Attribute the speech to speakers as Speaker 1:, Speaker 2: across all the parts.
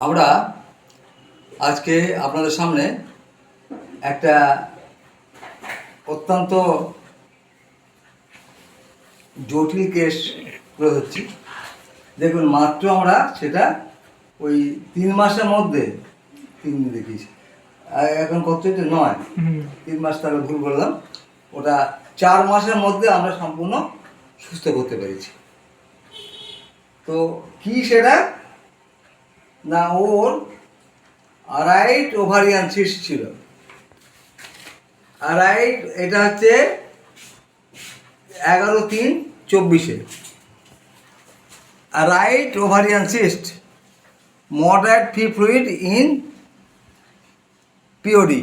Speaker 1: আমরা আজকে আপনাদের সামনে একটা অত্যন্ত জটিল কেস তুলে ধরছি। দেখুন মাত্র আমরা সেটা ওই তিন মাসের মধ্যে তিন দিন দেখিয়েছি। আর এখন কত হচ্ছে নয়। তিন মাস তাহলে ভুল বললাম ওটা চার মাসের মধ্যে আমরা সম্পূর্ণ সুস্থ করতে পেরেছি। তো কি সেটা? না, ওর রাইট ওভারিয়ান সিস্ট ছিল। রাইট এটা হচ্ছে এগারো তিন চব্বিশে। Right ovarian cyst moderate free fluid in POD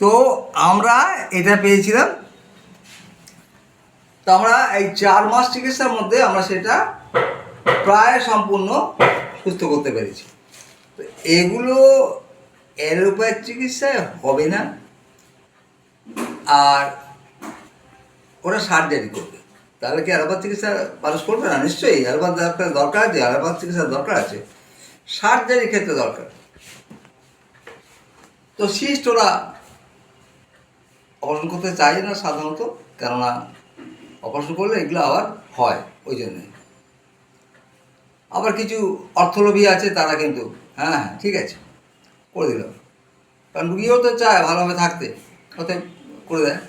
Speaker 1: তো আমরা এটা পেয়েছিলাম। তো আমরা এই চার মাস চিকিৎসার মধ্যে আমরা সেটা প্রায় সম্পূর্ণ সুস্থ করতে পেরেছি। তো এগুলো অ্যালোপ্যাথ চিকিৎসায় হবে না। আর ওরা সার্জারি করবে। তাহলে কি অ্যালোপ্যাথ চিকিৎসা মানুষ করবে না? নিশ্চয়ই অ্যালোপ্যাথ ডাক্তার দরকার আছে অ্যালোপ্যাথ চিকিৎসার দরকার আছে। সার্জারি ক্ষেত্রে দরকার। তো সিস্ট ওরা অপারেশন করতে চাই না সাধারণত, কেননা অপারেশন করলে এগুলো আবার হয়, ওই জন্যে। আবার কিছু অর্থলোভী আছে, তারা কিন্তু হ্যাঁ হ্যাঁ ঠিক আছে, করে দিল। কারণ রুগীও তো চায় ভালোভাবে থাকতে, অতএব করে দেয়।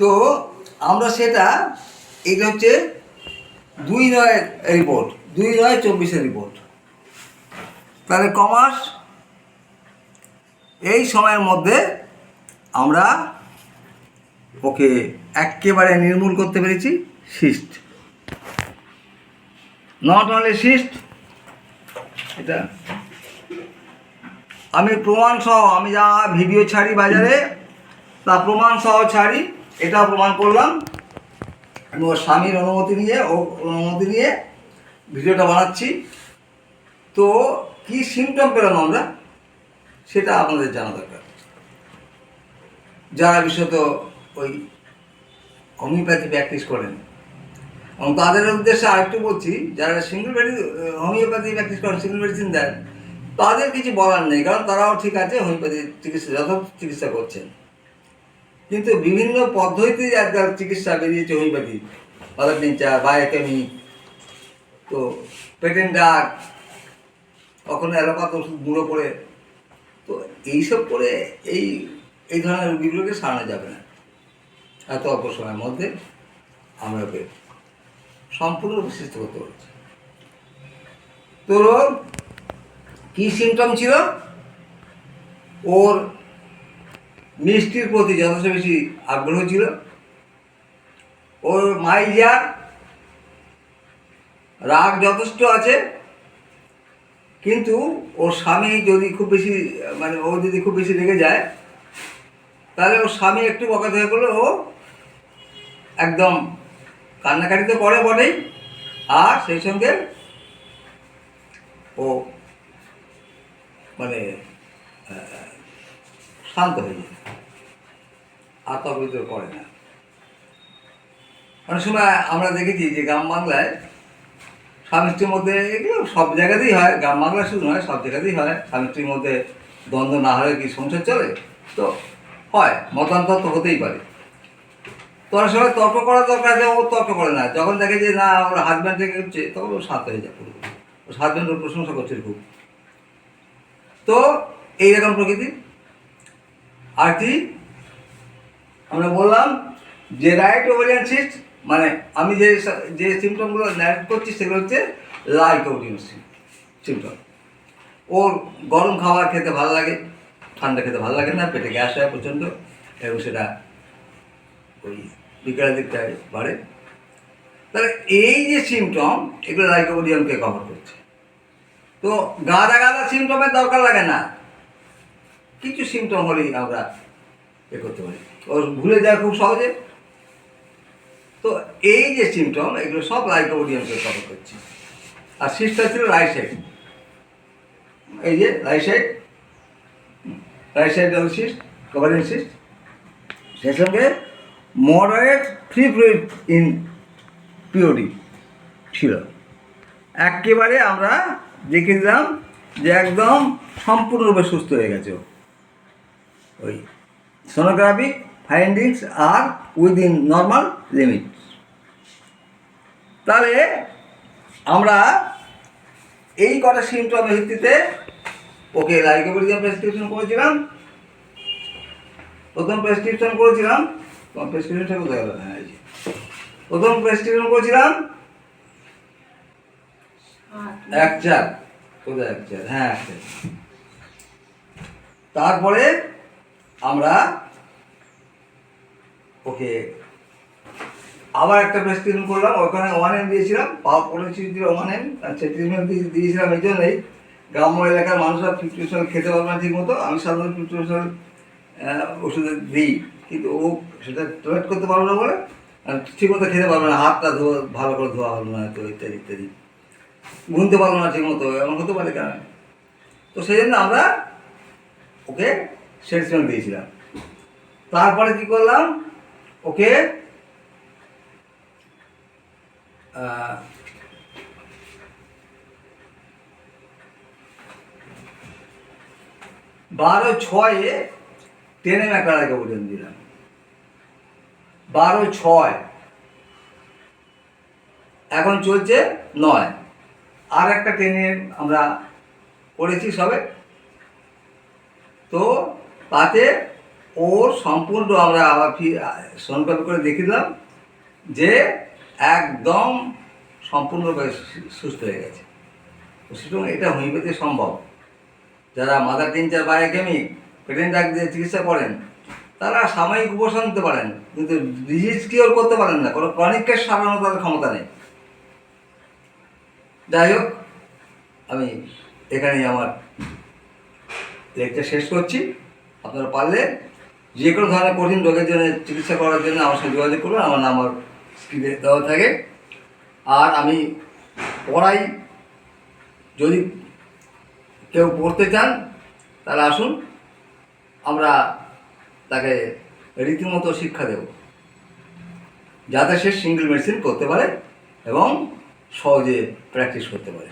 Speaker 1: তো আমরা সেটা, এটা হচ্ছে দুই নয় রিপোর্ট দুই নয় চব্বিশের রিপোর্ট তাহলে কমার্স এই সময়ের মধ্যে আমরা ওকে একেবারে নির্মূল করতে পেরেছি, সিস্ট। নট অনলি সিস্ট এটা। আমি প্রমাণ সহ, আমি যা ভিডিও ছাড়ি বাজারে, তা প্রমাণ সহ ছাড়ি, এটা প্রমাণ করলাম। আমি ওর স্বামীর অনুমতি নিয়ে, ও অনুমতি নিয়ে ভিডিওটা বানাচ্ছি। তো কি সিমটম পেলাম আমরা? সেটা আপনাদের জানা দরকার। যারা বিশেষত ওই হোমিওপ্যাথি প্র্যাকটিস করেন এবং তাদের উদ্দেশ্যে আরেকটু বলছি, যারা সিঙ্গল মেডিসিন হোমিওপ্যাথি প্র্যাকটিস করেন সিঙ্গল মেডিসিন দেন, তাদের কিছু বলার নেই, কারণ তারাও ঠিক আছে হোমিওপ্যাথি চিকিৎসা যথার্থ চিকিৎসা করছেন। কিন্তু বিভিন্ন পদ্ধতিতে আজকাল চিকিৎসা বেরিয়েছে হোমিওপ্যাথি পাদার নেচার বায়োকেমি তো পেটেন্ট ডাক কখনো অ্যালোপাত ওষুধ গুঁড়ো করে, তো এইসব করে এই এই ধরনের রুগীগুলোকে সারানো যাবে না। এত অল্প সময়ের মধ্যে আমরা ওকে সম্পূর্ণ সুস্থ করতে পারছি তোর ওর কী সিমটম ছিল? ওর মিষ্টির প্রতি যথেষ্ট বেশি আগ্রহ ছিল। ওর মাইজার রাগ যথেষ্ট আছে। কিন্তু ওর স্বামী যদি খুব বেশি মানে ও যদি খুব বেশি রেগে যায়, তাহলে ওর স্বামী একটু বকাতে হয়ে করলে ও একদম কান্নাকাটি তো করে বটেই। আর সেই সঙ্গে ও মানে শান্ত হয়ে যায়। তর্কিত করে না। অনেক সময় আমরা দেখেছি যে গ্রাম বাংলায় স্বামী স্ত্রীর মধ্যে এগুলো সব জায়গাতেই হয়। গ্রাম বাংলা শুধু নয়, সব জায়গাতেই হয়। স্বামী স্ত্রীর মধ্যে দ্বন্দ্ব না হলে কি সংসার চলে? তো হয়। মতান্তর তো হতেই পারে। তো অনেক সময় তর্ক করার দরকার আছে ও তর্ক করে না। যখন দেখে যে না, ওর হাজব্যান্ড থেকে হচ্ছে, তখন ও শান্ত হয়ে যায় পুরো ওর হাজব্যান্ড ওর প্রশংসা করছে খুব। তো এইরকম প্রকৃতি। আর কি? আমরা বললাম যে রাইট ওভারিয়ান সিস্ট মানে আমি যে যে সিমটমগুলো ন্যারেট করছি, সেগুলো হচ্ছে লাইট ওভারিয়ান সিমটম ওর গরম খাবার খেতে ভালো লাগে, ঠান্ডা খেতে ভালো লাগে না, পেটে গ্যাস হয় প্রচণ্ড, এবং সেটা ওই বিকেলের দিকটায় বাড়ে। তাহলে এই যে সিমটম এগুলো লাইকোবোডিয়ামকে কভার করছে। তো গাদা গাদা সিমটমের দরকার লাগে না। কিছু সিমটম হলেই আমরা এ করতে পারি। ও ভুলে যায় খুব সহজে। তো এই যে সিমটম এগুলো সব লাইকোবোডিয়ামকে কভার করছে। আর সিস্টার ছিল রাইট সাইড এই যে রাইট সাইড রাইট সাইড হল সিস্ট কভারিং সিস্ট সেই সঙ্গে moderate free fluid in POD ছিল। একেবারে আমরা দেখে দিলাম যে একদম সম্পূর্ণরূপে সুস্থ হয়ে গেছে। ওই সোনোগ্রাফিক ফাইন্ডিংস আর উইদিন নর্মাল লিমিট তাহলে আমরা এই কটা সিমটমের ভিত্তিতে ওকে লাইকোপেরিজম প্রেসক্রিপশন করেছিলাম। প্রথম প্রেসক্রিপশন করেছিলাম তোমার প্রেসক্রিপশনটা কোথায় গেল? হ্যাঁ এই। প্রথম প্রেসক্রিপশন করেছিলাম? এক চার। কোথায় এক চার? হ্যাঁ এক চার। তারপরে আমরা ওকে আবার একটা প্রেসক্রিপশন করলাম। ওখানে ওয়ান এম দিয়েছিলাম। পাওয়ার পলিসি দিয়ে ওয়ান এম আর ট্রিটমেন্ট দিয়েছিলাম এই জন্যই। গ্রাম্য এলাকার মানুষরা প্রিসক্রিপশন খেতে পারবে না ঠিক মতো আমি সাধারণত প্রিসক্রিপশন ওষুধ দিই। কিন্তু ও সেটা টয়লেট করতে পারবে না বলে ঠিক মতো খেতে পারবে না, হাতটা ধোয়া, ভালো করে ধোয়া হলো না তো ইত্যাদি ইত্যাদি। গুনতে পারল না ঠিক মতো এমন হতে পারে কেন? তো সেই জন্য আমরা ওকে সেন্সমেন্ট দিয়েছিলাম। তারপরে কি করলাম? ওকে বারো ছয়ে টেনে ম্যাকারাকে পর্যন্ত দিলাম। বারো ছয়। এখন চলছে নয়। আর একটা ট্রেনে আমরা করেছি সবে। তো তাতে ওর সম্পূর্ণ আমরা আবার সংকল্প করে দেখে দিলাম যে একদম সম্পূর্ণভাবে সুস্থ হয়ে গেছে। সুতরাং এটা হোমিওপ্যাথি সম্ভব। যারা মাদার টিনচার বায়োকেমিক পেটেন্ট ডাক দিয়ে চিকিৎসা করেন তারা সাময়িক উপশম নিতে পারেন, কিন্তু ডিজিজ কিওর করতে পারেন না, কোনো ক্রনিককে সারানো তাদের ক্ষমতা নেই। যাই হোক, আমি এখানেই আমার লেকচার শেষ করছি। আপনারা পারলে যে কোনো ধরনের কঠিন রোগের জন্য চিকিৎসা করার জন্য আমার সাথে যোগাযোগ করবেন আমার নাম্বার স্ক্রিনে দেওয়া থাকে। আর আমি পড়াই, যদি কেউ পড়তে চান, তাহলে আসুন। আমরা তাকে রীতিমতো শিক্ষা দেব। যাতে সে সিঙ্গেল মেডিসিন করতে পারে এবং সহজে প্র্যাকটিস করতে পারে।